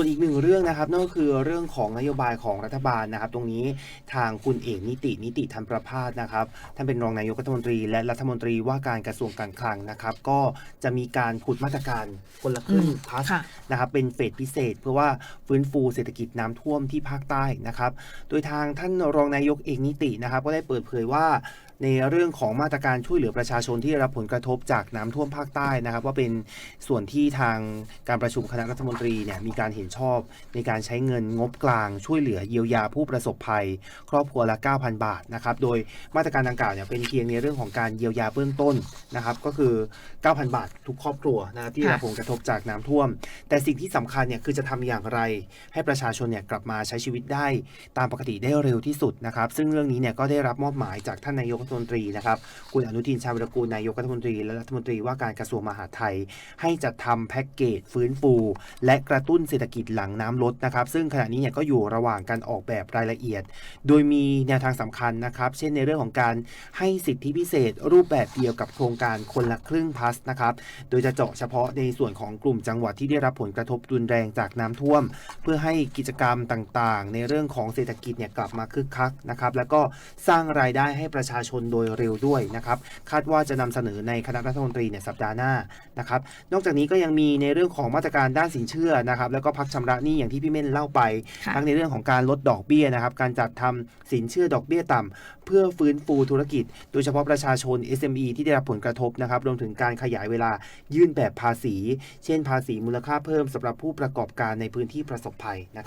ส่วนอีกหนึ่งเรื่องนะครับนั่นก็คือเรื่องของนโยบายของรัฐบาลนะครับ ตรงนี้ทางคุณเอกนิตินิติธรรมประพาสนะครับท่านเป็นรองนายกรัฐมนตรี และรัฐมนตรีว่าการกระทรวงการคลังนะครับ ก็จะมีการผุดมาตรการคนละครึ่งอืมพลัสค่ะนะครับเป็นเฟสพิเศษ เพื่อว่าฟื้นฟูเศรษฐกิจน้ำท่วมที่ภาคใต้นะครับ โดยทางท่านรองนายกเอกนิตินะครับ ก็ได้เปิดเผยว่า ในเรื่องของมาตรการช่วยเหลือประชาชนที่ได้รับผลกระทบจากน้ำท่วมภาคใต้นะครับ ว่าเป็นส่วนที่ทางการประชุมคณะรัฐมนตรีเนี่ยมีการเห็นชอบ ในการใช้เงินงบกลางช่วยเหลือเยียวยาผู้ประสบภัย ครอบครัวละ 9,000 บาทนะครับโดยมาตรการดังกล่าวเนี่ยเป็นเพียงในเรื่องของการเยียวยาเบื้องต้นนะครับก็คือ 9,000 บาททุกครอบครัวนะที่ได้รับผลกระทบจากน้ำท่วม แต่สิ่งที่สำคัญเนี่ยคือจะทำอย่างไร ให้ประชาชนเนี่ยกลับมาใช้ชีวิตได้ตามปกติได้เร็วที่สุดนะครับซึ่งเรื่องนี้เนี่ยก็ได้รับมอบหมายจากท่านนายกฐมนตรีนะครับคุณอนุทินชาญวิรกูลนายกรัฐมนตรี และรัฐมนตรีว่าการกระทรวงมหาดไทย ให้จัดทำแพ็กเกจฟื้นฟู และกระตุ้นเศรษฐกิจหลังน้ำลดนะครับ ซึ่งขณะนี้เนี่ยก็อยู่ระหว่างการออกแบบรายละเอียด โดยมีแนวทางสำคัญนะครับ เช่นในเรื่องของการให้สิทธิพิเศษ รูปแบบเดียวกับโครงการคนละครึ่งพัสนะครับโดยจะเจาะเฉพาะในส่วนของกลุ่มจังหวัดที่ได้รับผลกระทบรุนแรงจากน้ำท่วม เพื่อให้กิจกรรมต่างๆ ในเรื่องของเศรษฐกิจเนี่ยกลับมาคึกคักนะครับแล้วก็สร้างรายได้ให้ประชาชนโดยเร็วด้วยนะครับคาดว่าจะนำเสนอในคณะรัฐมนตรีเนี่ยสัปดาห์หน้านะครับนอกจากนี้ก็ยังมีในเรื่องของมาตรการด้านสินเชื่อนะครับแล้วก็พักชำระหนี้อย่างที่พี่เม่นเล่าไปค่ะทั้งในเรื่องของการลดดอกเบี้ยนะครับการจัดทำสินเชื่อดอกเบี้ยต่ำเพื่อฟื้นฟูธุรกิจ โดยเฉพาะประชาชน SME ที่ได้รับผลกระทบนะครับรวมถึงการขยายเวลายื่นแบบภาษี เช่น ภาษีมูลค่าเพิ่มสำหรับผู้ประกอบการในพื้นที่ประสบภัยนะครับ